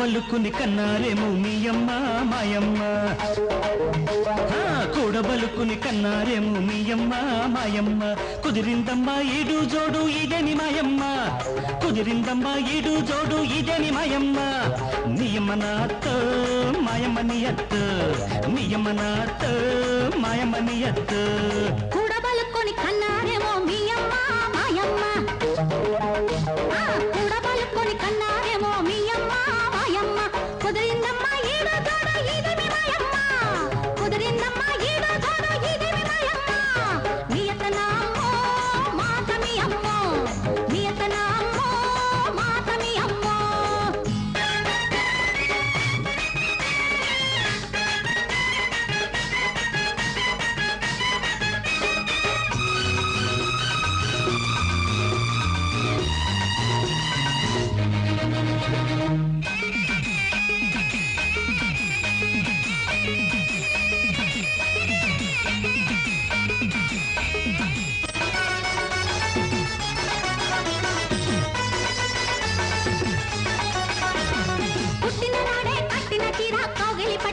కూడబలుకుని కన్నారేమో మీ అమ్మ మాయమ్మ కూడబలుకుని కన్నారేమో మీ అమ్మ మాయమ్మ. కుదిరిందమ్మా ఈడు జోడు ఇదేని మాయమ్మ. కుదిరిందమ్మా ఈడు జోడు ఇదేని మాయమ్మ. నీయమ్మ నాత్త మాయమ్మ నియత్త నీయమ్మ నాత్త మాయమ్మ నియత్త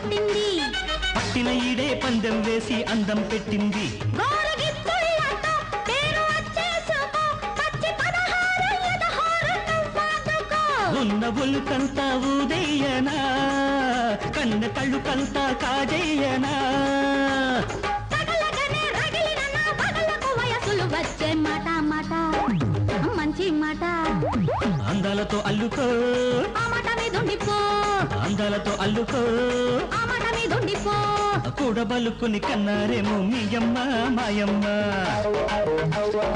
పట్టింది. పట్టిన ఈడే పందెం వేసి అందం పెట్టింది. ఉన్న ఒలుకంతా ఊదయ్యనా కన్న కళ్ళు కంతా కాజయ్యనా వచ్చే మాట. మాట మంచి మాట అందాలతో అల్లుకో. ఆ మాట మీదుండిపో అందాలతో అల్లుకో. ఆ మాట మీదుండిపో కూడబలుకుని కన్నారేమో మీయమ్మ మాయమ్మ.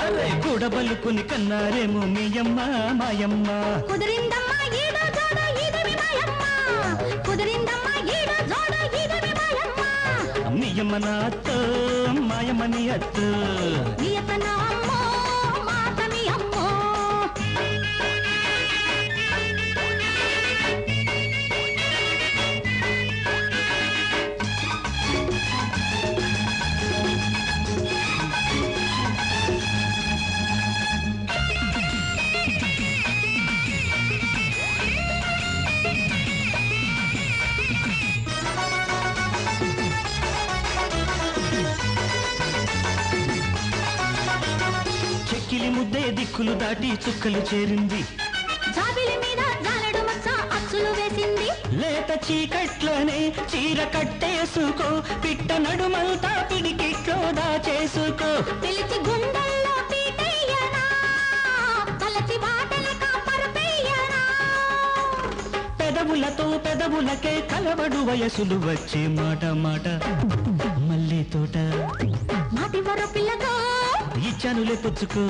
అరే కూడబలుకుని కన్నారేమో మీయమ్మ మాయమ్మ. కుదిరిందమ్మా జోడు ఇదివి మాయమ్మ. కుదిరిందమ్మా జోడు ఇదివి మాయమ్మ. మీయమ్మ నాత్త మాయమ్మ నీ అత్త చెక్కిలి ముద్దే దిక్కులు దాటి చుక్కలు చేరింది. జాబిలి మీద జాలడు మచ్చ అచ్చులు వేసింది. లేత చీకట్లనే చీర కట్టేసుకో పిట్ట నడుమంతా పిడికిట్లో దాచేసుకో పిలిచి గుండెల్లో పెదవులతో పెదవులకే కలవడు వయసులు వచ్చే మాట మాట. మళ్ళీ తోట. మాటి వర పిల్లగో ఇచ్చానులే పుచ్చుకో.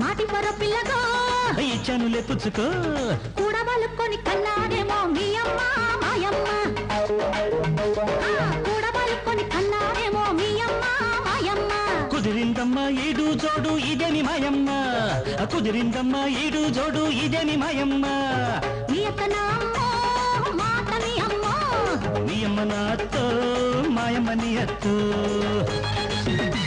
మాటి వర పిల్లగో ఇచ్చానులే పుచ్చుకో. కూడబలుకొని కన్నాడేమో మీ అమ్మ మాయమ్మ. కూడబలుకొని కన్నాడేమో మీ అమ్మ మాయమ్మ. కుదిరిందమ్మా ఈడు జోడు ఇదేని మాయమ్మ? కుదిరిందమ్మా ఈడు జోడు ఇదేని మాయమ్మ? మీ అమ్మో మీ అమ్మ నాతో మాయమ్మ నీ అత్తో. Thank you.